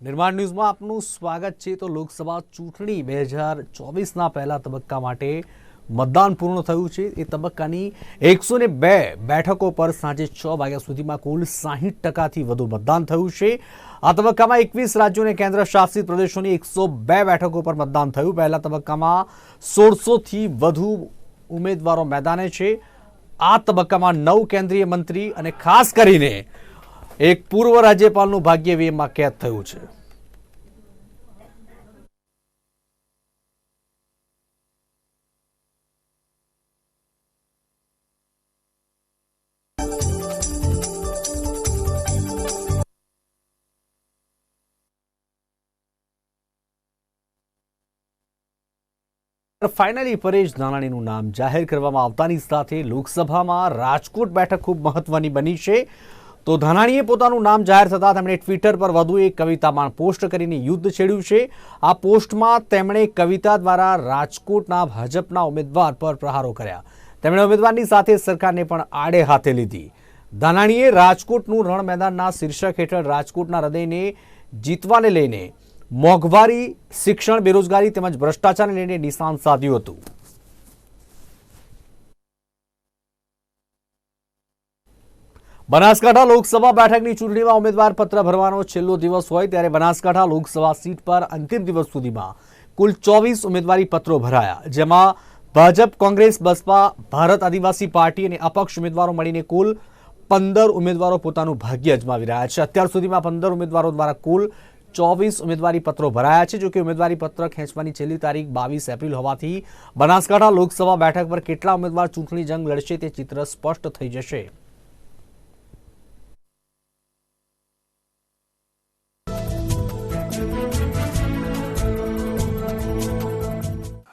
નિર્માણ ન્યૂઝમાં આપનું સ્વાગત છે. તો લોકસભા ચૂંટણી બે હજાર ચોવીસના પહેલા તબક્કા માટે મતદાન પૂર્ણ થયું છે. એ તબક્કાની એકસો બે બેઠકો પર સાંજે છ વાગ્યા સુધીમાં કુલ સાહીઠ ટકાથી વધુ મતદાન થયું છે. આ તબક્કામાં એકવીસ રાજ્યો અને કેન્દ્ર શાસિત પ્રદેશોની એકસો બે બેઠકો પર મતદાન થયું. પહેલા તબક્કામાં સોળસોથી વધુ ઉમેદવારો મેદાને છે. આ તબક્કામાં નવ કેન્દ્રીય મંત્રી અને ખાસ કરીને એક પૂર્વ રાજ્યપાલનું ભાગ્ય વીએમમાં કેદ થયું છે. ફાઇનલી પરેશ ધાનાણીનું નામ જાહેર કરવામાં આવતાની સાથે લોકસભામાં રાજકોટ બેઠક ખૂબ મહત્વની બની છે. તો ધાનાણીએ પોતાનું નામ જાહેર થતાં તેમણે ટ્વિટર પર વધુ એક કવિતામાં પોસ્ટ કરીને યુદ્ધ છેડ્યું છે. આ પોસ્ટમાં તેમણે કવિતા દ્વારા રાજકોટના ભાજપના ઉમેદવાર પર પ્રહારો કર્યા. તેમણે ઉમેદવારની સાથે સરકારને પણ આડે હાથે લીધી. ધાનાણીએ રાજકોટનું રણ મેદાનના શીર્ષક હેઠળ રાજકોટના હૃદયને જીતવાને લઈને મોંઘવારી, શિક્ષણ, બેરોજગારી તેમજ ભ્રષ્ટાચારને લઈને નિશાન સાધ્યું હતું. બનાસકાંઠા લોકસભા બેઠકની ચૂંટણીમાં ઉમેદવાર પત્ર ભરવાનો છેલ્લો દિવસ હોય ત્યારે બનાસકાંઠા લોકસભા સીટ પર અંતિમ દિવસ સુધીમાં કુલ ચોવીસ ઉમેદવારી પત્રો ભરાયા, જેમાં ભાજપ, કોંગ્રેસ, બસપા, ભારત આદિવાસી પાર્ટી અને અપક્ષ ઉમેદવારો મળીને કુલ પંદર ઉમેદવારો પોતાનું ભાગ્ય અજમાવી રહ્યા છે. અત્યાર સુધીમાં પંદર ઉમેદવારો દ્વારા કુલ ચોવીસ ઉમેદવારી પત્રો ભરાયા છે, જોકે ઉમેદવારી પત્ર ખેંચવાની છેલ્લી તારીખ બાવીસ એપ્રિલ હોવાથી બનાસકાંઠા લોકસભા બેઠક પર કેટલા ઉમેદવાર ચૂંટણી જંગ લડશે તે ચિત્ર સ્પષ્ટ થઈ જશે.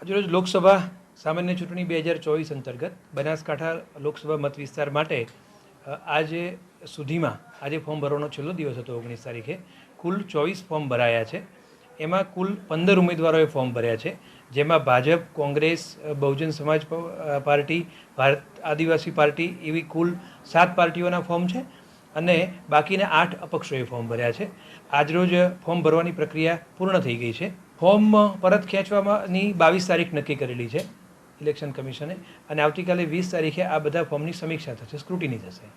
આજરોજ લોકસભા સામાન્ય ચૂંટણી બે હજાર ચોવીસ અંતર્ગત બનાસકાંઠા લોકસભા મત વિસ્તાર માટે આજે સુધીમાં, આજે ફોર્મ ભરવાનો છેલ્લો દિવસ હતો ઓગણીસ તારીખે, કુલ ચોવીસ ફોર્મ ભરાયા છે. એમાં કુલ પંદર ઉમેદવારોએ ફોર્મ ભર્યા છે, જેમાં ભાજપ, કોંગ્રેસ બહુજન સમાજ પાર્ટી, ભારત આદિવાસી પાર્ટી એવી કુલ સાત પાર્ટીઓના ફોર્મ છે અને બાકીના આઠ અપક્ષોએ ફોર્મ ભર્યા છે. આજરોજ ફોર્મ ભરવાની પ્રક્રિયા પૂર્ણ થઈ ગઈ છે. ફોર્મ પરત ખેંચવાની બાવીસ તારીખ નક્કી કરેલી છે ઇલેક્શન કમિશને. અને આવતીકાલે વીસ તારીખે આ બધા ફોર્મની સમીક્ષા થશે, સ્ક્રુટિની થશે.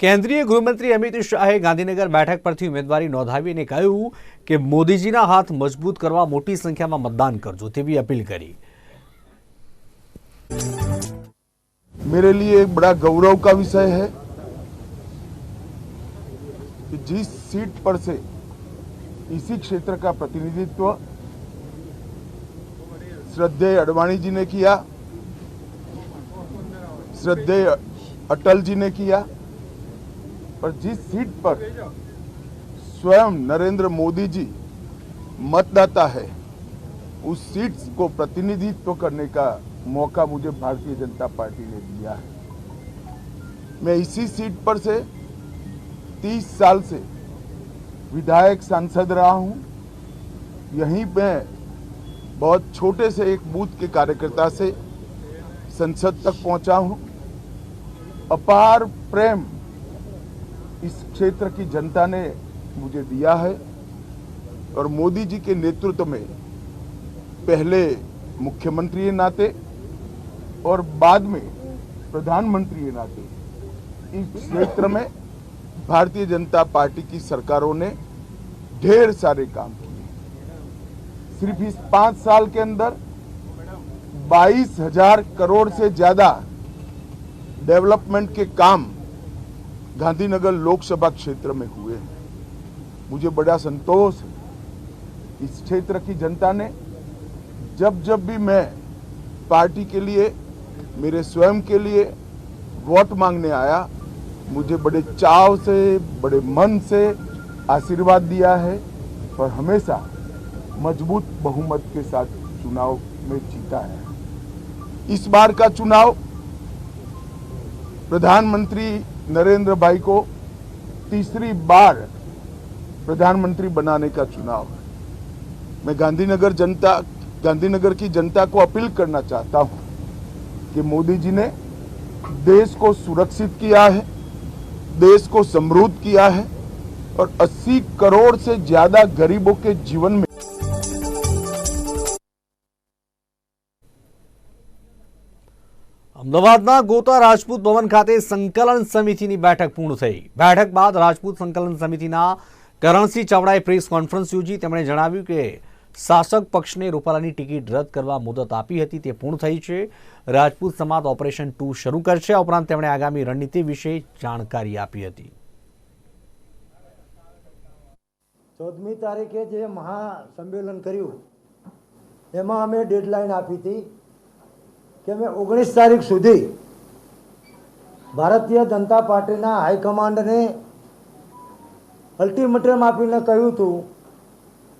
કેન્દ્રીય ગૃહમંત્રી અમિત શાહે ગાંધીનગર બેઠક પરથી ઉમેદવારી નોંધાવીને કહ્યું કે મોદીજીના હાથ મજબૂત કરવા મોટી સંખ્યામાં મતદાન કરજો તેવી અપીલ કરી. मेरे लिए एक बड़ा गौरव का विषय है कि जिस सीट पर से इसी क्षेत्र का प्रतिनिधित्व श्रद्धेय अडवाणी जी ने किया, श्रद्धेय अटल जी ने किया और जिस सीट पर स्वयं नरेंद्र मोदी जी मतदाता है, उस सीट को प्रतिनिधित्व करने का मौका मुझे भारतीय जनता पार्टी ने दिया है। मैं इसी सीट पर से 30 साल से विधायक सांसद रहा हूँ। यहीं पे बहुत छोटे से एक बूथ के कार्यकर्ता से संसद तक पहुँचा हूँ। अपार प्रेम इस क्षेत्र की जनता ने मुझे दिया है और मोदी जी के नेतृत्व में पहले मुख्यमंत्री नाते और बाद में प्रधानमंत्री नाते इस क्षेत्र में भारतीय जनता पार्टी की सरकारों ने ढेर सारे काम किए सिर्फ़ इस पाँच साल के अंदर बाईस हज़ार करोड़ से ज़्यादा डेवलपमेंट के काम गांधीनगर लोकसभा क्षेत्र में हुए हैं। मुझे बड़ा संतोष है इस क्षेत्र की जनता ने जब जब भी मैं पार्टी के लिए मेरे स्वयं के लिए वोट मांगने आया। मुझे बड़े चाव से, बड़े मन से आशीर्वाद दिया है और हमेशा मज़बूत बहुमत के साथ चुनाव में जीता है। इस बार का चुनाव प्रधानमंत्री नरेंद्र भाई को तीसरी बार प्रधानमंत्री बनाने का चुनाव है। मैं गांधीनगर जनता, गांधीनगर की जनता को अपील करना चाहता हूँ कि मोदी जी ने देश को सुरक्षित किया है देश को समृद्ध किया है और 80 करोड़ से ज्यादा गरीबों के जीवन में અમદાવાદના ગોતા રાજપૂત ભવન ખાતે સંકલન સમિતિની બેઠક પૂર્ણ થઈ બેઠક બાદ રાજપૂત સંકલન સમિતિના કરણસિંહ ચાવડાએ પ્રેસ કોન્ફરન્સ યોજી તેમણે જણાવ્યું કે શાસક પક્ષને રૂપાલાની ટિકિટ રદ કરવા મુદત આપી હતી, તે પૂર્ણ થઈ છે. રાજપૂત સમાજ ઓપરેશન ટુ શરૂ કરશે. આ ઉપરાંત તેમણે આગામી રણનીતિ વિશે જાણકારી આપી હતી. ચૌદમી તારીખે જે મહાસંમેલન કર્યું, એમાં અમે ડેડલાઇન આપી હતી કે અમે ઓગણીસ તારીખ સુધી ભારતીય જનતા પાર્ટીના હાઈકમાન્ડને અલ્ટિમેટમ આપીને કહ્યું હતું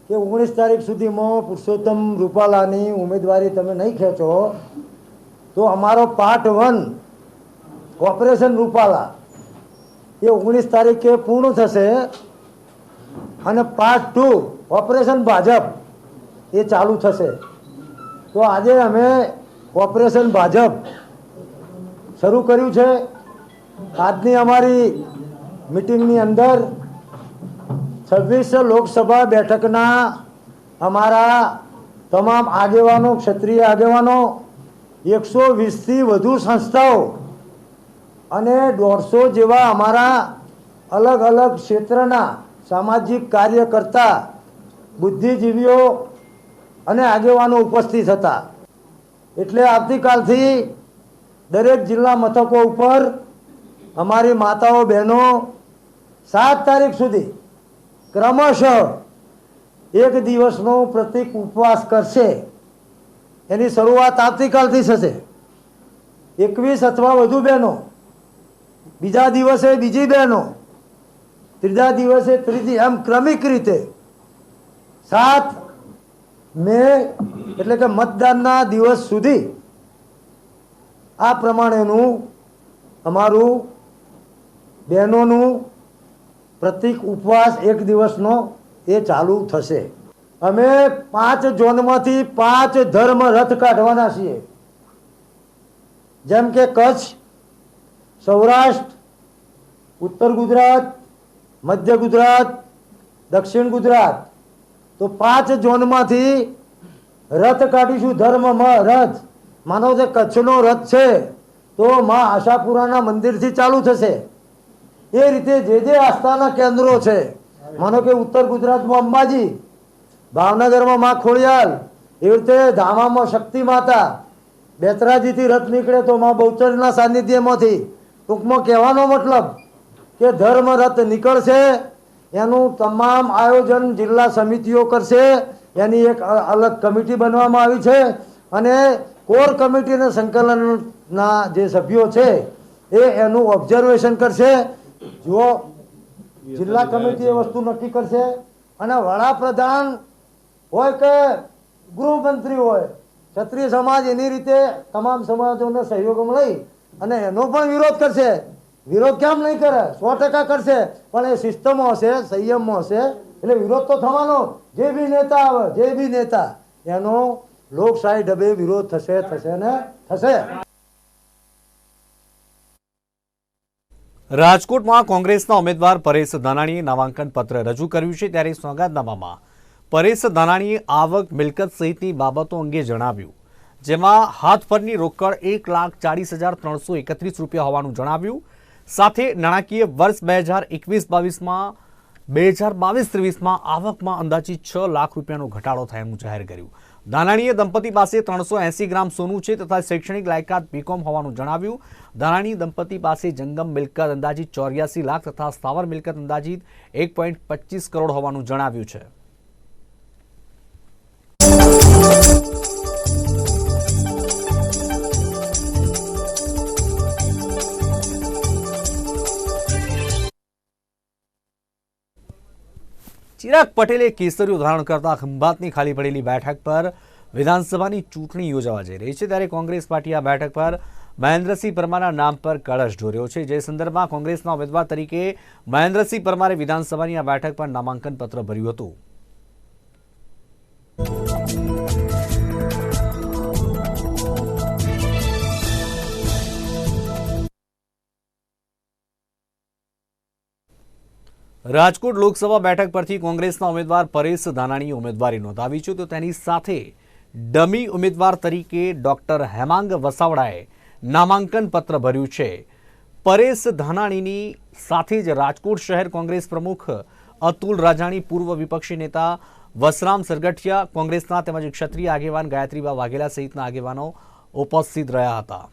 કે ઓગણીસ તારીખ સુધીમાં પુરુષોત્તમ રૂપાલાની ઉમેદવારી તમે નહીં ખેંચો, તો અમારો પાર્ટ વન ઓપરેશન રૂપાલા એ ઓગણીસ તારીખે પૂર્ણ થશે અને પાર્ટ ટુ ઓપરેશન ભાજપ એ ચાલુ થશે. તો આજે અમે ઓપરેશન ભાજપ શરૂ કર્યું છે. આજની અમારી મિટિંગની અંદર છવ્વીસ લોકસભા બેઠકના અમારા તમામ આગેવાનો, ક્ષત્રિય આગેવાનો, એકસો વીસથી વધુ સંસ્થાઓ અને દોઢસો જેવા અમારા અલગ અલગ ક્ષેત્રના સામાજિક કાર્યકર્તા, બુદ્ધિજીવીઓ અને આગેવાનો ઉપસ્થિત હતા. એટલે આવતીકાલથી દરેક જિલ્લા મથકો ઉપર અમારી માતાઓ બહેનો સાત તારીખ સુધી ક્રમશઃ એક દિવસનો પ્રતિક ઉપવાસ કરશે. એની શરૂઆત આવતીકાલથી થશે. એકવીસ અથવા વધુ બહેનો. બીજા દિવસે બીજી બહેનો. ત્રીજા દિવસે ત્રીજી એમ ક્રમિક રીતે. સાત મે એટલે કે મતદાનના દિવસ સુધી આ પ્રમાણેનું અમારું બહેનોનું પ્રતિક ઉપવાસ એક દિવસનો એ ચાલુ થશે. અમે પાંચ ઝોનમાંથી પાંચ ધર્મ રથ કાઢવાના છીએ. જેમ કે કચ્છ, સૌરાષ્ટ્ર, ઉત્તર ગુજરાત, મધ્ય ગુજરાત, દક્ષિણ ગુજરાત. તો પાંચ ઝોનમાંથી રથ કાઢીશું ધર્મમાં, રથ. માનો કે કચ્છનો રથ છે, તો માં આશાપુરાના મંદિરથી ચાલુ થશે. એ રીતે જે જે આસ્થાના કેન્દ્રો છે, માનો કે ઉત્તર ગુજરાતમાં અંબાજી, ભાવનગરમાં માં ખોડિયાલ એવી રીતે ધામામાં શક્તિ માતા બેતરાજીથી રથ નીકળે તો માં બહુચરના સાનિધ્યમાંથી. ટૂંકમાં કહેવાનો મતલબ કે ધર્મ રથ નીકળશે, એનું તમામ આયોજન જિલ્લા સમિતિઓ કરશે, એની એક અલગ કમિટી બનવામાં આવી છે, અને કોર કમિટીના સંકલનના જે સભ્યો છે, એ એનું ઓબ્ઝર્વેશન કરશે જો જિલ્લા કમિટી એ વસ્તુ નક્કી કરશે અને વડાપ્રધાન હોય કે ગૃહમંત્રી હોય, ક્ષત્રિય સમાજ એની રીતે તમામ સમાજોને સહયોગમાં લઈ અને એનો પણ વિરોધ કરશે. વિરોધ કેમ નહીં કરે? સો ટકા કરશે. પણ એ સિસ્ટમમાં હશે સંયમમાં હશે. એટલે વિરોધ તો થવાનો. જે બી નેતા આવે, જે બી નેતા, એનો લોકશાહી ઢબે વિરોધ થશે થશે ને થશે. રાજકોટમાં કોંગ્રેસના ઉમેદવાર પરેશ ધાનાણીએ નામાંકન પત્ર રજૂ કર્યું છે ત્યારે સોગાદનામામાં પરેશ ધાનાણીએ આવક મિલકત સહિતની બાબતો અંગે જણાવ્યું, જેમાં હાથ પરની રોકડ એક લાખ ચાળીસ હજાર ત્રણસો એકત્રીસ રૂપિયા હોવાનું જણાવ્યું, સાથે નાણાકીય વર્ષ બે હજાર એકવીસ બાવીસમાં બે હજાર બાવીસ ત્રેવીસમાં આવકમાં અંદાજિત છ લાખ રૂપિયાનો ઘટાડો થયાનું જાહેર કર્યું. દાનાણીએ દંપતી પાસે ત્રણસો એંસી ગ્રામ સોનું છે તથા શૈક્ષણિક લાયકાત બીકોમ હોવાનું જણાવ્યું. દાનાણી દંપતી પાસે જંગમ મિલકત અંદાજિત ચોર્યાસી લાખ તથા સ્થાવર મિલકત અંદાજિત એક કરોડ હોવાનું જણાવ્યું છે. ચિરાગ પટેલે કેસરીઓ ધારણ કરતા ખંભાતની ખાલી પડેલી બેઠક પર વિધાનસભાની ચૂંટણી યોજાવા જઈ રહી છે. ત્યારે કોંગ્રેસ પાર્ટી આ બેઠક પર મહેન્દ્રસિંહ પરમારના નામ પર કળશ ઢોર્યો છે. જે સંદર્ભમાં કોંગ્રેસના ઉમેદવાર તરીકે મહેન્દ્રસિંહ પરમારે વિધાનસભાની આ બેઠક પર નામાંકન પત્ર ભર્યું હતું. રાજકોટ લોકસભા બેઠક પરથી કોંગ્રેસના ઉમેદવાર પરેશ ધાનાણીએ ઉમેદવારી નોંધાવી છે તો તેની સાથે ડમી ઉમેદવાર તરીકે ડોક્ટર હેમાંગ વસાવડાએ નામાંકન પત્ર ભર્યું છે. પરેશ ધાનાણીની સાથે જ રાજકોટ શહેર કોંગ્રેસ પ્રમુખ અતુલ રાજાણી, પૂર્વ વિપક્ષી નેતા વસરામ સરગઠિયા, કોંગ્રેસના તેમજ ક્ષત્રિય આગેવાન ગાયત્રીબા વાઘેલા સહિતના આગેવાનો ઉપસ્થિત રહ્યા હતા.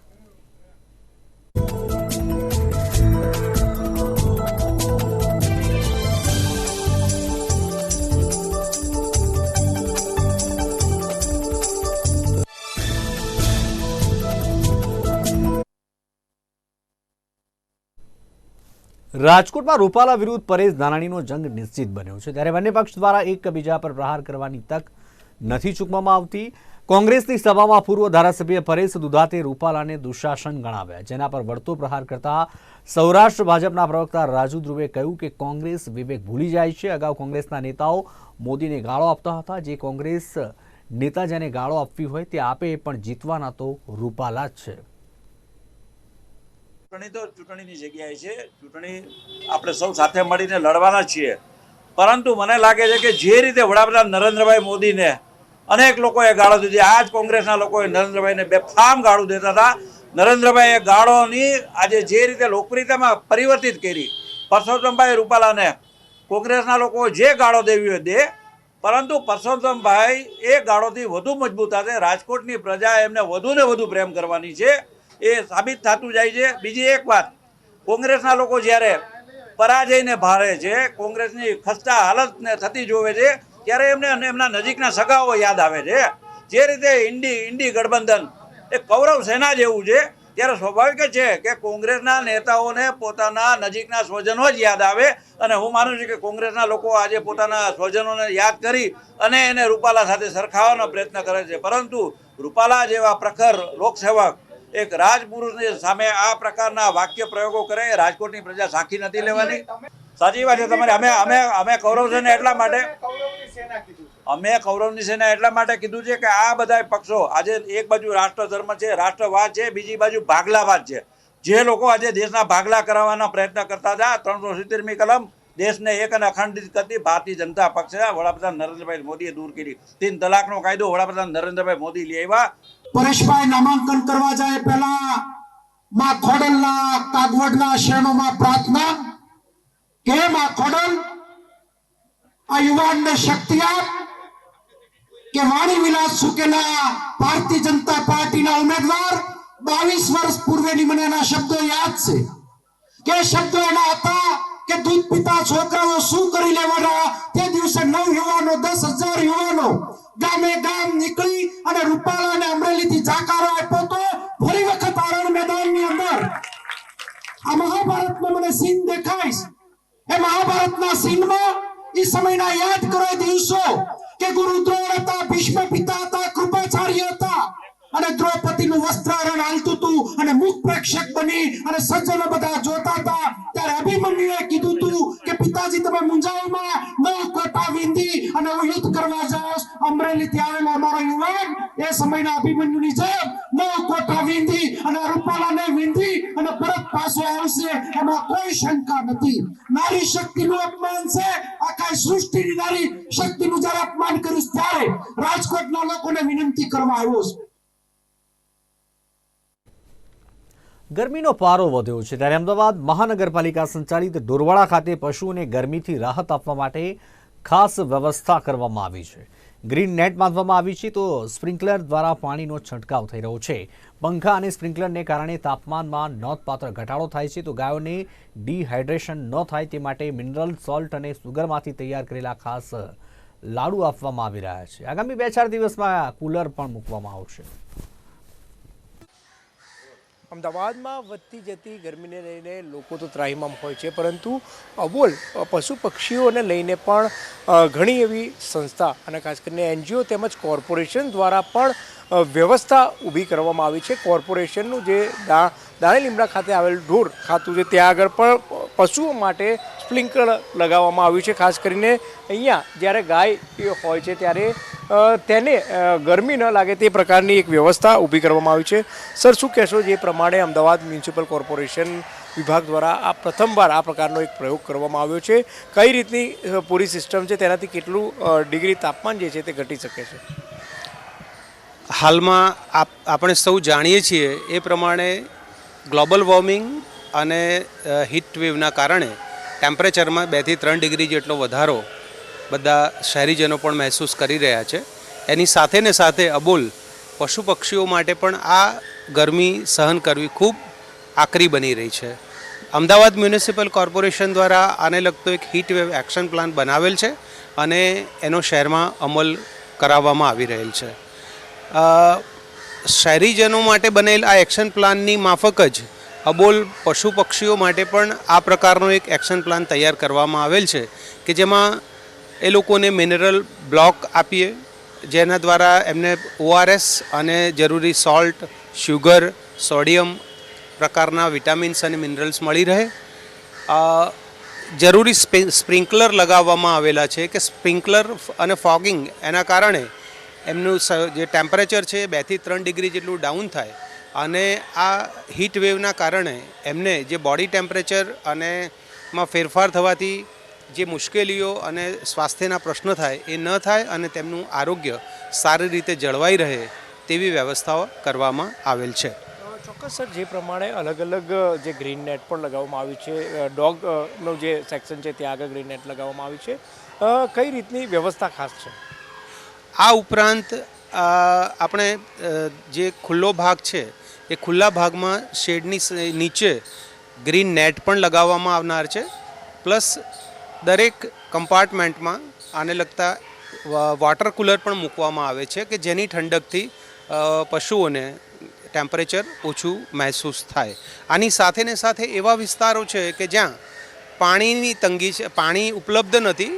રાજકોટમાં રૂપાલા વિરુદ્ધ પરેશ ધાનાણીનો જંગ નિશ્ચિત બન્યો છે. ત્યારે બંને પક્ષ દ્વારા એકબીજા પર પ્રહાર કરવાની તક નથી ચૂકવામાં આવતી. કોંગ્રેસની સભામાં પૂર્વ ધારાસભ્ય પરેશ દુધાતે રૂપાલાને દુશાસન ગણાવ્યા. જેના પર વળતો પ્રહાર કરતા સૌરાષ્ટ્ર ભાજપના પ્રવક્તા રાજુ ધ્રુવે કહ્યું કે કોંગ્રેસ વિવેક ભૂલી જાય છે. અગાઉ કોંગ્રેસના નેતાઓ મોદીને ગાળો આપતા હતા. જે કોંગ્રેસ નેતા જેને ગાળો આપવી હોય તે આપે પણ જીતવાના તો રૂપાલા જ છે. ચૂંટણી તો ચૂંટણીની જગ્યાએ છે. ચૂંટણી આપણે સૌ સાથે મળીને લડવાના છીએ. પરંતુ મને લાગે છે કે જે રીતે વડાપ્રધાન નરેન્દ્રભાઈ મોદીને અનેક લોકોએ ગાળો દીધી આ જ કોંગ્રેસના લોકોએ નરેન્દ્રભાઈને બેફામ ગાળો દેતા હતા. નરેન્દ્રભાઈએ ગાળોની આજે જે રીતે લોકપ્રિયતામાં પરિવર્તિત કરી, પરસોત્તમભાઈ રૂપાલાને કોંગ્રેસના લોકો જે ગાળો દેવી દે, પરંતુ પરસોત્તમભાઈ એ ગાળોથી વધુ મજબૂત હશે. રાજકોટની પ્રજા એમને વધુ ને વધુ પ્રેમ કરવાની છે. એ સાબિત થતું જાય છે. બીજી એક વાત, કોંગ્રેસના લોકો જ્યારે પરાજયને ભારે છે, કોંગ્રેસની ખસ્તા હાલતને થતી જોવે છે, ત્યારે એમને એમના નજીકના સગાઓ યાદ આવે છે. જે રીતે ઇન્ડી ઇન્ડી ગઠબંધન એ કૌરવ સેના જેવું છે, ત્યારે સ્વાભાવિક છે કે કોંગ્રેસના નેતાઓને પોતાના નજીકના સ્વજનો જ યાદ આવે. અને હું માનું છું કે કોંગ્રેસના લોકો આજે પોતાના સ્વજનોને યાદ કરી અને એને રૂપાલા સાથે સરખાવવાનો પ્રયત્ન કરે છે. પરંતુ રૂપાલા જેવા પ્રખર લોકસેવક એક રાજપુરુષની સામે આ પ્રકારના વાક્ય પ્રયોગો કરે રાજકોટની પ્રજા સાખી નથી લેવાની. સાચી વાત છે તમારે. અમે અમે અમે કૌરવ સેના એટલા માટે અમે કૌરવની સેના એટલા માટે કીધું છે કે આ બધા પક્ષો આજે એક બાજુ રાષ્ટ્ર ધર્મ છે રાષ્ટ્રવાદ છે બીજી બાજુ ભાગલાવાદ છે. જે લોકો આજે દેશના ભાગલા કરાવવાનો પ્રયત્ન કરતા હતા ત્રણસો સિત્તેરમી કલમ દેશને એક અને અખંડિત કરતી ભારતીય જનતા પક્ષે વડાપ્રધાન નરેન્દ્રભાઈ મોદીએ દૂર કરી. તીન તલાકનો કાયદો વડાપ્રધાન નરેન્દ્રભાઈ મોદી લઈ આવ્યા. પરેશભાઈ નામાંકન કરવા જાય પહેલા માં ખોડલના કાગવડના શરણોમાં પ્રાર્થના કે માં ખોડલ આ યુવાનને શક્તિ આપ કે વાણી વિલાસ સુકેલા ભારતીય જનતા પાર્ટીના ઉમેદવાર બાવીસ વર્ષ પૂર્વેની મને એના શબ્દો યાદ છે. કે શબ્દો એના હતા કે દૂધ પીતા છોકરાઓ શું કરી લેવાના? તે દિવસે નવ યુવાનો, દસ હજાર યુવાનો ગામે ગામ નીકળી અને રૂપાલા અને અમરેલીથી જાકારો આપ્યો તો ફરી વખત આરણ મેદાનની અંદર. આ મહાભારતમાં મને સીન દેખાઈશ એ મહાભારતના સીનમાં એ સમયના યાદ કરો દિવસો કે ગુરુ દ્રોણ હતા, ભીષ્મ પિતા હતા, કૃપાચાર્ય હતા. અને દ્રૌપદીનું વસ્ત્રારણ હાલતું હતું અને મુખ પ્રેક્ષક બની અને સજ્જનો બધા જોતા હતા. ત્યારે અભિમન્યુએ કીધું હતું કે પિતાજી, તમે મુંજાઓમાં નવ કોટા વિંધી અને હું યુદ્ધ કરવા જાઉં. અમરેલીથી આવેલો અમારો યુવાન, એ સમયના અભિમન્યુની જેમ નવ કોટા વિંધી અને રૂપાલાને વિંધી અને પરત પાછો આવશે, એમાં કોઈ શંકા નથી. નારી શક્તિનું અપમાન છે, આખા સૃષ્ટિની નારી શક્તિનું જ્યારે અપમાન કર્યું ત્યારે રાજકોટના લોકોને વિનંતી કરવા આવ્યો છું. ગરમીનો પારો વધ્યો છે. ત્યારે અમદાવાદ મહાનગરપાલિકા સંચાલિત ડોરવાડા ખાતે પશુઓને ગરમીથી રાહત આપવા માટે ખાસ વ્યવસ્થા કરવામાં આવી છે. ગ્રીન નેટ બાંધવામાં આવી છે તો સ્પ્રિંકલર દ્વારા પાણીનો છંટકાવ થઈ રહ્યો છે. પંખા અને સ્પ્રિંકલરને કારણે તાપમાનમાં નોંધપાત્ર ઘટાડો થાય છે તો ગાયોને ડિહાઇડ્રેશન ન થાય તે માટે મિનરલ સોલ્ટ અને સુગરમાંથી તૈયાર કરેલા ખાસ લાડુ આપવામાં આવી રહ્યા છે. આગામી બે ચાર દિવસમાં કુલર પણ મૂકવામાં આવશે. અમદાવાદમાં વધતી જતી ગરમીને લઈને લોકો તો ત્રાહીમામ હોય છે, પરંતુ અબોલ પશુ પક્ષીઓને લઈને પણ ઘણી એવી સંસ્થા અને ખાસ કરીને એનજીઓ તેમજ કોર્પોરેશન દ્વારા પણ વ્યવસ્થા ઊભી કરવામાં આવી છે. કોર્પોરેશનનું જે દા દાણી લીમડા ખાતે આવેલ ઢોર ખાતું છે, ત્યાં આગળ પણ પશુઓ માટે સ્પ્રિંકલર લગાવવામાં આવ્યું છે. ખાસ કરીને અહીંયા જ્યારે ગાય હોય છે ત્યારે તેને ગરમી ન લાગે તે પ્રકારની એક વ્યવસ્થા ઊભી કરવામાં આવી છે. સર, શું કહેશો જે પ્રમાણે અમદાવાદ મ્યુનિસિપલ કોર્પોરેશન વિભાગ દ્વારા આ પ્રથમવાર આ પ્રકારનો એક પ્રયોગ કરવામાં આવ્યો છે? કઈ રીતની પૂરી સિસ્ટમ છે? તેનાથી કેટલું ડિગ્રી તાપમાન જે છે તે ઘટી શકે છે? હાલમાં આપ, આપણે સૌ જાણીએ છીએ એ પ્રમાણે ગ્લોબલ વોર્મિંગ અને હીટ વેવના કારણે ટેમ્પરેચરમાં બેથી ત્રણ ડિગ્રી જેટલો વધારો બધા શહેરીજનો પણ મહેસૂસ કરી રહ્યા છે. એની સાથે ને સાથે અબોલ પશુ પક્ષીઓ માટે પણ આ ગરમી સહન કરવી ખૂબ આકરી બની રહી છે. અમદાવાદ મ્યુનિસિપલ કોર્પોરેશન દ્વારા આને લગતો એક હીટ વેવ એક્શન પ્લાન બનાવેલ છે અને એનો શહેરમાં અમલ કરાવવામાં આવી રહેલ છે. શહેરીજનો માટે બનેલ આ એક્શન પ્લાનની માફક જ અબોલ પશુ પક્ષીઓ માટે પણ આ પ્રકારનો એક એક્શન પ્લાન તૈયાર કરવામાં આવેલ છે કે જેમાં એ લોકોને મિનરલ બ્લોક આપીએ, જેના દ્વારા એમને ઓઆરએસ અને જરૂરી સોલ્ટ, શુગર, સોડિયમ પ્રકારના વિટામિન્સ અને મિનરલ્સ મળી રહે. જરૂરી સ્પે- સ્પ્રિંકલર લગાવવામાં આવેલા છે કે સ્પ્રિંકલર અને ફોગિંગ એના કારણે એમનું જે ટેમ્પરેચર છે બેથી ત્રણ ડિગ્રી જેટલું ડાઉન થાય અને આ હીટ વેવના કારણે એમને જે બોડી ટેમ્પરેચર અને માં ફેરફાર થવાથી જે મુશ્કેલીઓ અને સ્વાસ્થ્યના પ્રશ્નો થાય એ ન થાય અને તેમનું આરોગ્ય સારી રીતે જળવાઈ રહે તેવી વ્યવસ્થાઓ કરવામાં આવેલ છે. ચોક્કસ સર, જે પ્રમાણે અલગ અલગ જે ગ્રીન નેટ પણ લગાવવામાં આવ્યું છે ડોગનું જે સેક્શન છે, ત્યાં આગળ ગ્રીન નેટ લગાવવામાં આવ્યું છે. કઈ રીતની વ્યવસ્થા ખાસ છે? આ ઉપરાંત આપણે જે ખુલ્લો ભાગ છે, એ ખુલ્લા ભાગમાં શેડની નીચે ગ્રીન નેટ પણ લગાવવામાં આવનાર છે. પ્લસ દરેક કમ્પાર્ટમેન્ટમાં આને લગતા વોટર કુલર પણ મૂકવામાં આવે છે કે જેની ઠંડકથી પશુઓને ટેમ્પરેચર ઓછું મહેસૂસ થાય. આની સાથે ને સાથે એવા વિસ્તારો છે કે જ્યાં પાણીની તંગી છે, પાણી ઉપલબ્ધ નથી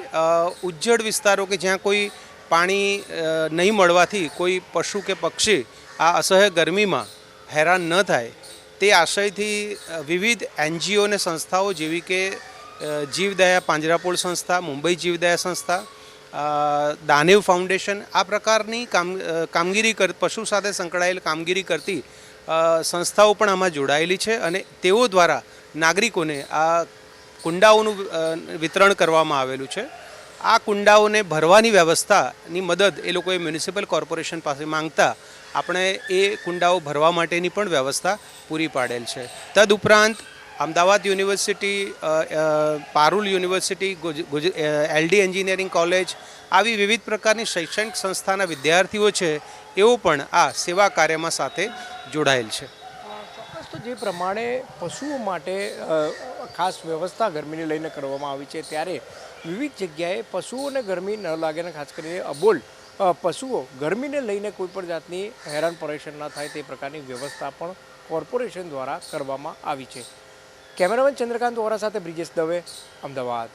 ઉજ્જડ વિસ્તારો કે જ્યાં કોઈ પાણી નહીં મળવાથી કોઈ પશુ કે પક્ષી આ અસહ્ય ગરમીમાં હેરાન ન થાય. તે આશયથી વિવિધ એનજીઓ અને સંસ્થાઓ જેવી કે જીવદયા પાંજરાપોળ સંસ્થા, મુંબઈ જીવદયા સંસ્થા દાનેવ ફાઉન્ડેશન આ પ્રકારની કામ કામગીરી કર, પશુ સાથે સંકળાયેલ કામગીરી કરતી સંસ્થાઓ પણ આમાં જોડાયેલી છે અને તેઓ દ્વારા નાગરિકોને આ કુંડાઓનું વિતરણ કરવામાં આવેલું છે. આ કુંડાઓને ભરવાની વ્યવસ્થાની મદદ એ લોકોએ મ્યુનિસિપલ કોર્પોરેશન પાસે માંગતા આપણે એ કુંડાઓ ભરવા માટેની પણ વ્યવસ્થા પૂરી પાડેલ છે. તદુપરાંત Ahmedabad university Parul university LD engineering college આવી વિવિધ પ્રકારની શૈક્ષણિક સંસ્થાના વિદ્યાર્થીઓ છે એઓ પણ આ સેવા કાર્યમાં સાથે જોડાયેલ છે. ચોક્કસ તો જે પ્રમાણે પશુઓ માટે ખાસ વ્યવસ્થા ગરમીને લઈને કરવામાં આવી છે, ત્યારે વિવિધ જગ્યાએ પશુઓને ગરમી ન લાગે અને ખાસ કરીને અબોલ પશુઓ ગરમીને લઈને કોઈ પણ જાતની હેરાન પરેશાન ન થાય તે પ્રકારની વ્યવસ્થા પણ કોર્પોરેશન દ્વારા કરવામાં આવી છે. કેમેરામેન ચંદ્રકાંત ઓરા સાથે બ્રિજેશ દવે, અમદાવાદ.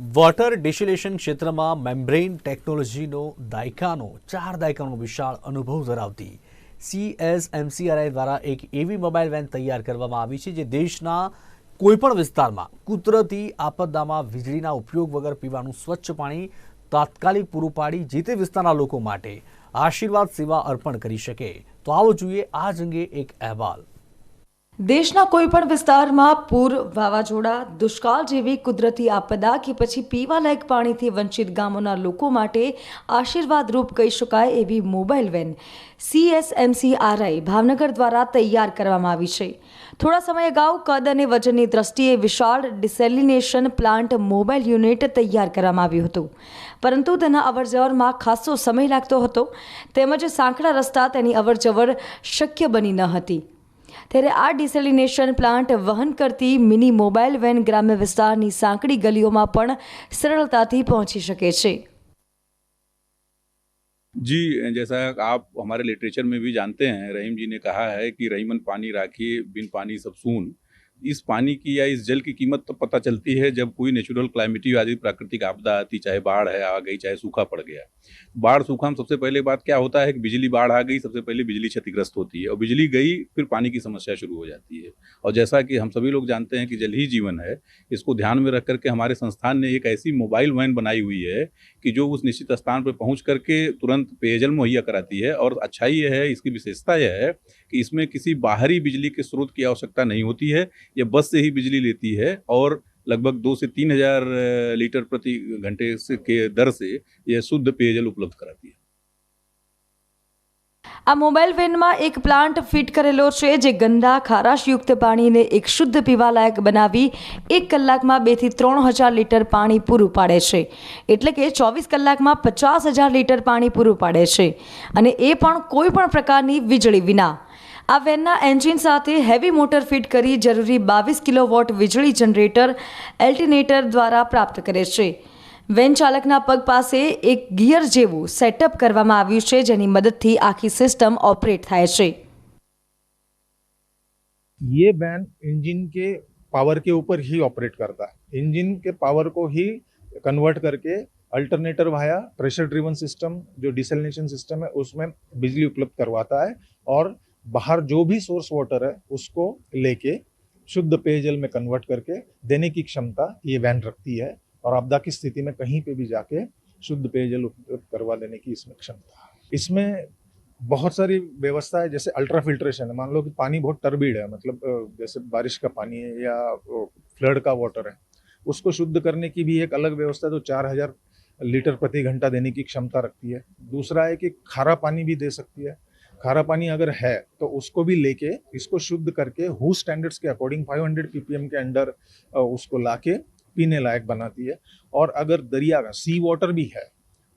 વોટર ડિસિલેશન ક્ષેત્રમાં મેમ્બ્રેન ટેકનોલોજીનો દાયકાનો, ચાર દાયકાનો વિશાળ અનુભવ ધરાવતી સીએસએમસીઆરઆઈ દ્વારા એક એવી મોબાઈલ વેન તૈયાર કરવામાં આવી છે જે દેશના કોઈપણ વિસ્તારમાં કુદરતી આપદામાં વીજળીના ઉપયોગ વગર પીવાનું સ્વચ્છ પાણી તાત્કાલિક પૂરું પાડી જે તે વિસ્તારના લોકો માટે આશીર્વાદ, સેવા અર્પણ કરી શકે. તો આવો જોઈએ આ જ અંગે એક અહેવાલ. દેશના કોઈપણ વિસ્તારમાં પૂર, વાવાઝોડા, દુષ્કાળ જેવી કુદરતી આપદા કે પછી પીવાલાયક પાણીથી વંચિત ગામોના લોકો માટે આશીર્વાદરૂપ કહી શકાય એવી મોબાઈલ વેન સીએસએમસીઆરઆઈ ભાવનગર દ્વારા તૈયાર કરવામાં આવી છે. થોડા સમય અગાઉ કદ અને વજનની દ્રષ્ટિએ વિશાળ ડિસેલિનેશન પ્લાન્ટ મોબાઈલ યુનિટ તૈયાર કરવામાં આવ્યું હતું. પરંતુ તેના અવરજવરમાં ખાસો સમય લાગતો હતો. તેમજ સાંકડા રસ્તા તેની અવરજવર શક્ય બની ન હતી. ત્યારે આ ડિસેલિનેશન પ્લાન્ટ વહન કરતી મિની મોબાઈલ વેન ગ્રામ્ય વિસ્તારની સાંકડી ગલીઓમાં પણ સરળતાથી પહોંચી શકે છે. जी जैसा आप हमारे लिटरेचर में भी जानते हैं रहीम जी ने कहा है कि रहीमन पानी राखिए बिन पानी सब सून इस पानी की या इस जल की कीमत तो पता चलती है जब कोई नेचुरल क्लाइमेटी आदि प्राकृतिक आपदा आती, चाहे बाढ़ है, आ गई, चाहे सूखा पड़ गया। बाढ़, सूखा में सबसे पहले बात क्या होता है कि बिजली बाढ़ आ गई, सबसे पहले बिजली क्षतिग्रस्त होती है और बिजली गई, फिर पानी की समस्या शुरू हो जाती है। और जैसा कि हम सभी लोग जानते हैं कि जल ही जीवन है, इसको ध्यान में रख करके हमारे संस्थान ने एक ऐसी मोबाइल वैन बनाई हुई है कि जो उस निश्चित स्थान पर पहुँच करके तुरंत पेयजल मुहैया कराती है और अच्छाई यह है, इसकी विशेषता यह है कि इसमें किसी बाहरी बिजली के स्रोत की आवश्यकता नहीं होती है ये बस से ही बिजली लेती है और लगभग दो से तीन हजार लीटर प्रति घंटे से के दर से यह शुद्ध पेयजल उपलब्ध कराती है આ મોબાઈલ વેનમાં એક પ્લાન્ટ ફિટ કરેલો છે જે ગંદા ખારાશયુક્ત પાણીને એક શુદ્ધ પીવાલાયક બનાવી એક કલાકમાં બેથી ત્રણ હજાર લીટર પાણી પૂરું પાડે છે એટલે કે ચોવીસ કલાકમાં પચાસ હજાર લીટર પાણી પૂરું પાડે છે અને એ પણ કોઈ પણ પ્રકારની વીજળી વિના આ વેનના એન્જિન સાથે હેવી મોટર ફિટ કરી જરૂરી બાવીસ કિલોવોટ વીજળી જનરેટર એલ્ટિનેટર દ્વારા પ્રાપ્ત કરે છે વેન ચાલકના પગ પાસે એક ગિયર જેવું સેટઅપ કરવામાં આવ્યું છે જેની મદદથી આખી સિસ્ટમ ઓપરેટ થાય છે ये वैन इंजन के पावर के ऊपर ही ऑपरेट करता है इंजन के पावर को ही कन्वर्ट करके alternator via pressure driven system जो डिसलिनेशन सिस्टम है उसमें बिजली उपलब्ध करवाता है और बाहर जो भी सोर्स वाटर है, उसको लेके शुद्ध पेयजल में कन्वर्ट करके देने की क्षमता ये वैन रखती है और आपदा की स्थिति में कहीं पे भी जाके शुद्ध पेयजल उपलब्ध करवा देने की इसमें क्षमता है। इसमें बहुत सारी व्यवस्था है, जैसे अल्ट्रा फिल्ट्रेशन है। मान लो कि पानी बहुत टर्बिड है मतलब जैसे बारिश का पानी है या फ्लड का वाटर है, उसको शुद्ध करने की भी एक अलग व्यवस्था है तो चार हज़ार लीटर प्रति घंटा देने की क्षमता रखती है। दूसरा है कि खारा पानी भी दे सकती है खारा पानी अगर है तो उसको भी लेके इसको शुद्ध करके हु स्टैंडर्ड्स के अकॉर्डिंग 500 पीपीएम के अंडर अ, उसको लाके पीने लायक बनाती है और अगर दरिया का सी वाटर भी है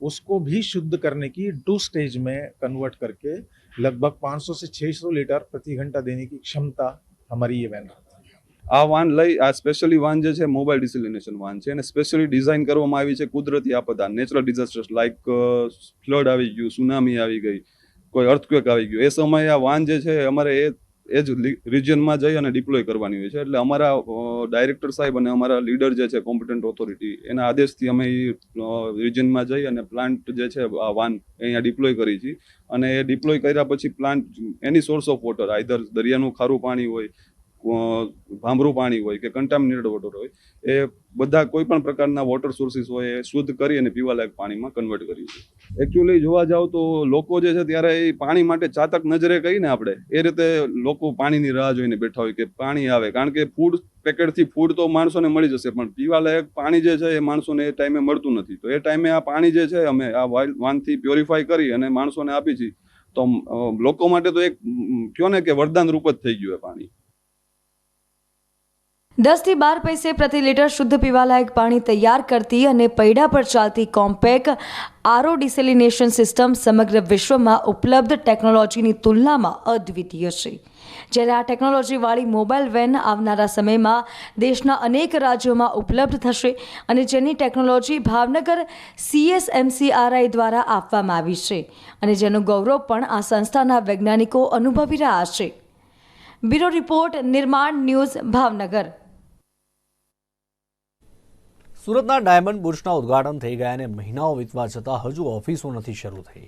उसको भी शुद्ध करने की टू स्टेज में कन्वर्ट करके लगभग 500 से 600 लीटर प्रति घंटा देने की क्षमता हमारी ये वैन रखती है આ વાન લઈ આ સ્પેશિયલી વાન જે છે મોબાઈલ ડિસેલિનેશન વાન છે અને સ્પેશિયલી ડિઝાઇન કરવામાં આવી છે કુદરતી આપદા નેચરલ ડિઝાસ્ટર્સ લાઈક ફ્લડ આવી ગયું સુનામી આવી ગઈ કોઈ અર્થક્વેક આવી ગયું. એ સમયે આ વાન જે છે, અમારે એ એ જ રિજિયનમાં જઈ અને ડિપ્લોય કરવાની હોય છે. એટલે અમારા ડાયરેક્ટર સાહેબ અને અમારા લીડર જે છે કોમ્પિટન્ટ ઓથોરિટી એના આદેશથી અમે એ રિજિયનમાં જઈ અને પ્લાન્ટ જે છે, આ વાન અહીંયા ડિપ્લોય કરી છે. અને એ ડિપ્લોય કર્યા પછી પ્લાન્ટ એની સોર્સ ઓફ વોટર આઈધર દરિયાનું ખારું પાણી હોય ભાંભરું પાણી હોય કે કન્ટામિનેટેડ વોટર હોય, એ બધા કોઈ પણ પ્રકારના વોટર સોર્સિસ હોય એ શુદ્ધ કરી અને પીવાલાયક પાણીમાં કન્વર્ટ કર્યું છે એકચ્યુઅલી જોવા જાવ તો લોકો જે છે ત્યારે એ પાણી માટે ચાતક નજરે કહીને આપણે એ રીતે લોકો પાણીની રાહ જોઈને બેઠા હોય કે પાણી આવે. કારણ કે ફૂડ પેકેટથી ફૂડ તો માણસોને મળી જશે, પણ પીવાલાયક પાણી જે છે એ માણસોને એ ટાઈમે મળતું નથી. તો એ ટાઈમે આ પાણી જે છે અમે આ વાનથી પ્યોરિફાય કરી અને માણસોને આપી છીએ તો લોકો માટે તો એક કહો ને કે વરદાન રૂપ જ થઈ ગયું એ પાણી. દસથી બાર પૈસે પ્રતિ લીટર શુદ્ધ પીવાલાયક પાણી તૈયાર કરતી અને પૈડા પર ચાલતી કોમ્પેક આરો ડિસેલિનેશન સિસ્ટમ સમગ્ર વિશ્વમાં ઉપલબ્ધ ટેકનોલોજીની તુલનામાં અદ્વિતીય છે. જ્યારે આ ટેકનોલોજીવાળી મોબાઈલ વેન આવનારા સમયમાં દેશના અનેક રાજ્યોમાં ઉપલબ્ધ થશે અને જેની ટેકનોલોજી ભાવનગર સીએસએમસીઆરઆઈ દ્વારા આપવામાં આવી છે અને જેનું ગૌરવ પણ આ સંસ્થાના વૈજ્ઞાનિકો અનુભવી રહ્યા છે. Bureau report, Nirman news, Bhavnagar. સુરતના ડાયમંડ બુર્સના ઉદ્ઘાટન થઈ ગયા અને મહિનાઓ વીતવા છતાં હજુ ઓફિસો નથી શરૂ થઈ.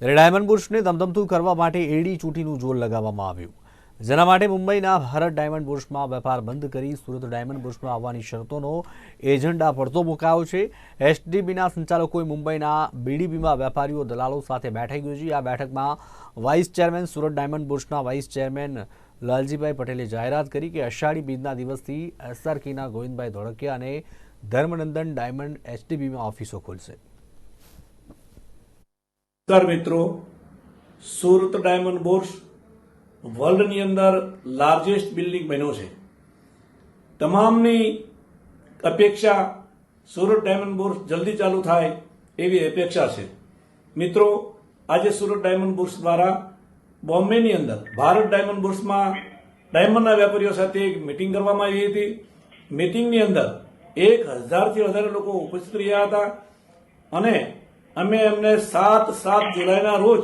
ત્યારે ડાયમંડ બુર્સને ધમધમતું કરવા માટે એડી ચૂંટીનું જોર લગાવવામાં આવ્યું. જેના માટે મુંબઈના ભારત ડાયમંડ બુર્સમાં વેપાર બંધ કરી સુરત ડાયમંડ બુર્સમાં આવવાની શરતોનો એજન્ડા પડતો મુકાયો છે. એસડીબીના સંચાલકોએ મુંબઈના બીડીબીમાં વેપારીઓ દલાલો સાથે બેઠક યોજી. આ બેઠકમાં વાઇસ ચેરમેન સુરત ડાયમંડ બુર્સના વાઇસ ચેરમેન લાલજીભાઈ પટેલે જાહેરાત કરી કે અષાઢી બીજના દિવસથી એસઆરકીના ગોવિંદભાઈ ધોળકિયા અને ધર્મનંદન ડાયમંડ એચડીબીમાં ઓફિસો ખોલશે. નમસ્કાર મિત્રો. સુરત ડાયમંડ બોર્સ વર્લ્ડની અંદર લાર્જેસ્ટ બિલ્ડિંગ બન્યો છે. તમામની અપેક્ષા સુરત ડાયમંડ બોર્સ જલ્દી ચાલુ થાય એવી અપેક્ષા છે. મિત્રો, આજે સુરત ડાયમંડ બોર્સ દ્વારા બોમ્બેની અંદર ભારત ડાયમંડ બોર્સમાં ડાયમંડના વેપારીઓ સાથે એક મિટિંગ કરવામાં આવી હતી. મિટિંગની અંદર એક હજારથી વધારે લોકો ઉપસ્થિત રહ્યા હતા. અને અમે એમને સાત સાત જુલાઈના રોજ,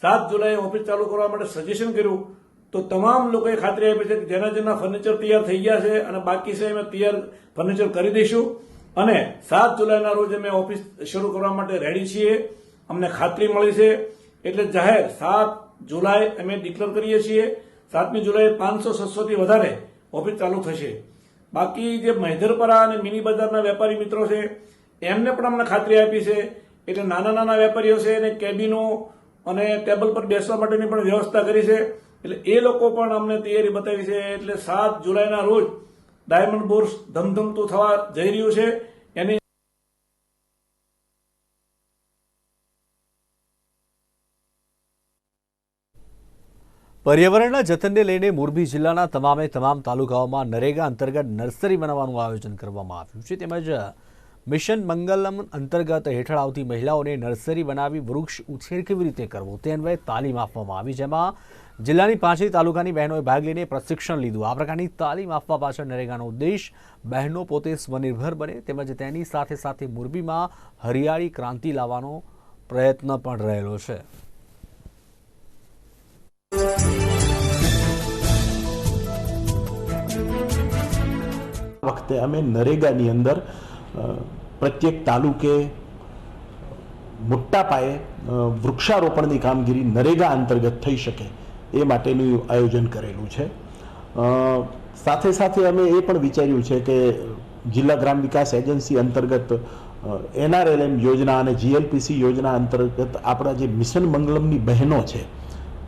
સાત જુલાઈ ઓફિસ ચાલુ કરવા માટે સજેશન કર્યું. તો તમામ લોકોએ ખાતરી આપી છે કે જેના જેના ફર્નિચર તૈયાર થઈ ગયા છે અને બાકી છે, અમે તૈયાર ફર્નિચર કરી દઈશું. અને સાત જુલાઈના રોજ અમે ઓફિસ શરૂ કરવા માટે રેડી છીએ. અમને ખાતરી મળી છે. એટલે જાહેર સાત જુલાઈ અમે ડિક્લેર કરીએ છીએ. સાતમી જુલાઈ પાંચસો, છસોથી વધારે ઓફિસ ચાલુ થશે. બાકી જે મહેધરપરા અને મિની બજારના વેપારી મિત્રો છે, એમને પણ અમને ખાતરી આપી છે, એટલે નાના નાના વેપારીઓ છે એને કેબિનો અને ટેબલ પર બેસવા માટેની પણ વ્યવસ્થા કરી છે, એટલે એ લોકો પણ અમને તૈયારી બતાવી છે, એટલે સાત જુલાઈના રોજ ડાયમંડ બોર્સ ધમધમતું થવા જઈ રહ્યું છે, એની પર્યાવરણના જતનને લઈને મોરબી જિલ્લાના તમામે તમામ તાલુકાઓમાં નરેગા અંતર્ગત નર્સરી બનાવવાનું આયોજન કરવામાં આવ્યું છે. તેમજ મિશન મંગલમ અંતર્ગત હેઠળ આવતી મહિલાઓને નર્સરી બનાવી વૃક્ષ ઉછેર કેવી રીતે કરવો તે અન્વયે તાલીમ આપવામાં આવી, જેમાં જિલ્લાની પાંચેય તાલુકાની બહેનોએ ભાગ લઈને પ્રશિક્ષણ લીધું. આ પ્રકારની તાલીમ આપવા પાછળ નરેગાનો ઉદ્દેશ બહેનો પોતે સ્વનિર્ભર બને તેમજ તેની સાથે સાથે મોરબીમાં હરિયાળી ક્રાંતિ લાવવાનો પ્રયત્ન પણ રહેલો છે. વખતે અમે નરેગાની અંદર પ્રત્યેક તાલુકે મોટા પાયે વૃક્ષારોપણની કામગીરી નરેગા અંતર્ગત થઈ શકે એ માટેનું આયોજન કરેલું છે. સાથે સાથે અમે એ પણ વિચાર્યું છે કે જિલ્લા ગ્રામ વિકાસ એજન્સી અંતર્ગત એનઆરએલએમ યોજના અને જીએલપીસી યોજના અંતર્ગત આપણા જે મિશન મંગલમની બહેનો છે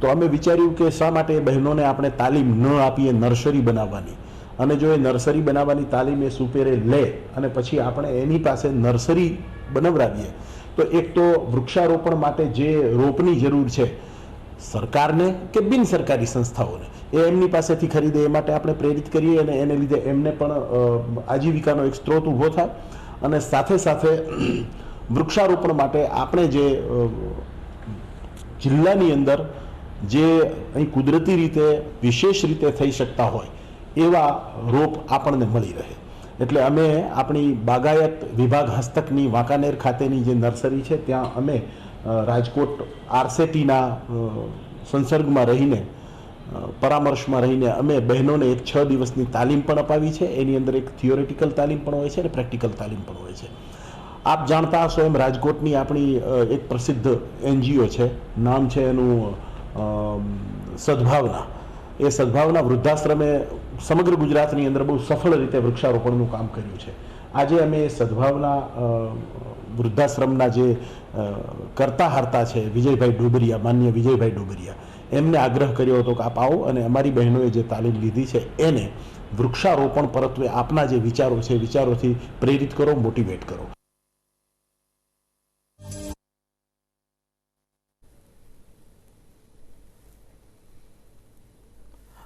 તો અમે વિચાર્યું કે શા માટે બહેનોને આપણે તાલીમ ન આપીએ નર્સરી બનાવવાની? અને જો એ નર્સરી બનાવવાની તાલીમ એ સુપેરે લે અને પછી આપણે એની પાસે નર્સરી બનાવડાવીએ તો એક તો વૃક્ષારોપણ માટે જે રોપની જરૂર છે, સરકારને કે બિન સરકારી સંસ્થાઓને, એ એમની પાસેથી ખરીદે, એ માટે આપણે પ્રેરિત કરીએ અને એને લીધે એમને પણ આજીવિકાનો એક સ્ત્રોત ઊભો થાય. અને સાથે સાથે વૃક્ષારોપણ માટે આપણે જે જિલ્લાની અંદર જે અહીં કુદરતી રીતે, વિશેષ રીતે થઈ શકતા હોય, એવા રોપ આપણને મળી રહે. એટલે અમે આપણી બાગાયત વિભાગ હસ્તકની વાંકાનેર ખાતેની જે નર્સરી છે, ત્યાં અમે રાજકોટ આરસેટીના સંસર્ગમાં રહીને પરામર્શમાં રહીને અમે બહેનોને એક છ દિવસની તાલીમ પણ અપાવી છે. એની અંદર એક થિયોરિટિકલ તાલીમ પણ હોય છે અને પ્રેક્ટિકલ તાલીમ પણ હોય છે. આપ જાણતા હશો એમ રાજકોટની આપણી એક પ્રસિદ્ધ એનજીઓ છે. નામ છે એનું સદભાવના. એ સદભાવના વૃદ્ધાશ્રમે સમગ્ર ગુજરાતની અંદર બહુ સફળ રીતે વૃક્ષારોપણનું કામ કર્યું છે. આજે અમે સદભાવના વૃદ્ધાશ્રમના જે કરતા હારતા છે, વિજયભાઈ ડોબરિયા, માન્ય વિજયભાઈ ડોબરિયા, એમને આગ્રહ કર્યો હતો કે આપ આવો અને અમારી બહેનોએ જે તાલીમ લીધી છે, એને વૃક્ષારોપણ પરત્વે આપના જે વિચારો છે, વિચારોથી પ્રેરિત કરો, મોટિવેટ કરો.